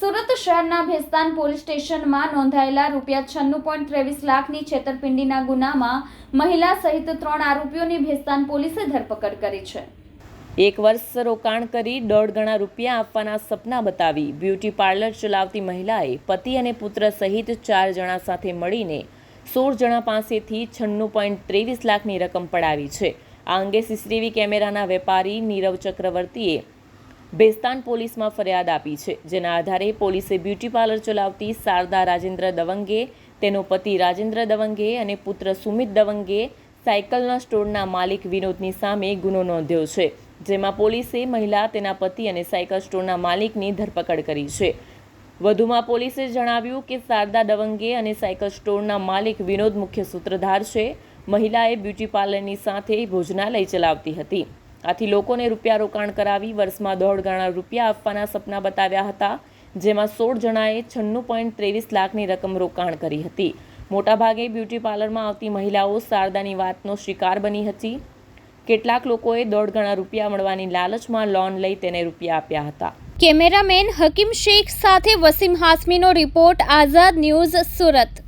સુરત શહેરના ભેસ્તાન પોલીસ સ્ટેશનમાં નોંધાયેલા રૂપિયા છન્નું પોઈન્ટ ત્રેવીસ લાખની છેતરપિંડીના ગુનામાં મહિલા સહિત ત્રણ આરોપીઓની ભેસ્તાન પોલીસે ધરપકડ કરી છે. એક વર્ષ રોકાણ કરી દોઢ ગણા રૂપિયા આપવાના સપના બતાવી બ્યુટી પાર્લર ચલાવતી મહિલાએ પતિ અને પુત્ર સહિત ચાર જણા સાથે મળીને સોળ જણા પાસેથી છન્નું પોઈન્ટ ત્રેવીસ લાખની રકમ પડાવી છે. આ અંગે સીસીટીવી કેમેરાના વેપારી નીરવ ચક્રવર્તીએ ભેસ્તાન પોલીસમાં ફરિયાદ આપી છે. જેના આધારે પોલીસે બ્યુટી પાર્લર ચલાવતી શારદા રાજેન્દ્ર દવંગે, તેનો પતિ રાજેન્દ્ર દવંગે અને પુત્ર સુમિત દવંગે સાયકલના સ્ટોરના માલિક વિનોદની સામે ગુનો નોંધ્યો છે. જેમાં પોલીસે મહિલા, તેના પતિ અને સાયકલ સ્ટોરના માલિકની ધરપકડ કરી છે. વધુમાં પોલીસે જણાવ્યું કે શારદા દવંગે અને સાયકલ સ્ટોરના માલિક વિનોદ મુખ્ય સૂત્રધાર છે. મહિલાએ બ્યુટી પાર્લરની સાથે ભોજનાલય ચલાવતી હતી. આથી લોકોને રૂપિયા રોકાણ કરાવી વર્ષમાં દોઢ ગણા રૂપિયા આપવાના સપના બતાવ્યા હતા, જેમાં સોળ જણાએ છન્નું પોઈન્ટ ત્રેવીસ લાખની રકમ રોકાણ કરી હતી. મોટાભાગે બ્યુટી પાર્લરમાં આવતી મહિલાઓ શારદાની વાતનો શિકાર બની હતી. કેટલાક લોકોએ દોઢ ગણા રૂપિયા મળવાની લાલચમાં લોન લઈ તેને રૂપિયા આપ્યા હતા. કેમેરામેન હકીમ શેખ સાથે વસીમ હાસમીનો રિપોર્ટ, આઝાદ ન્યૂઝ સુરત.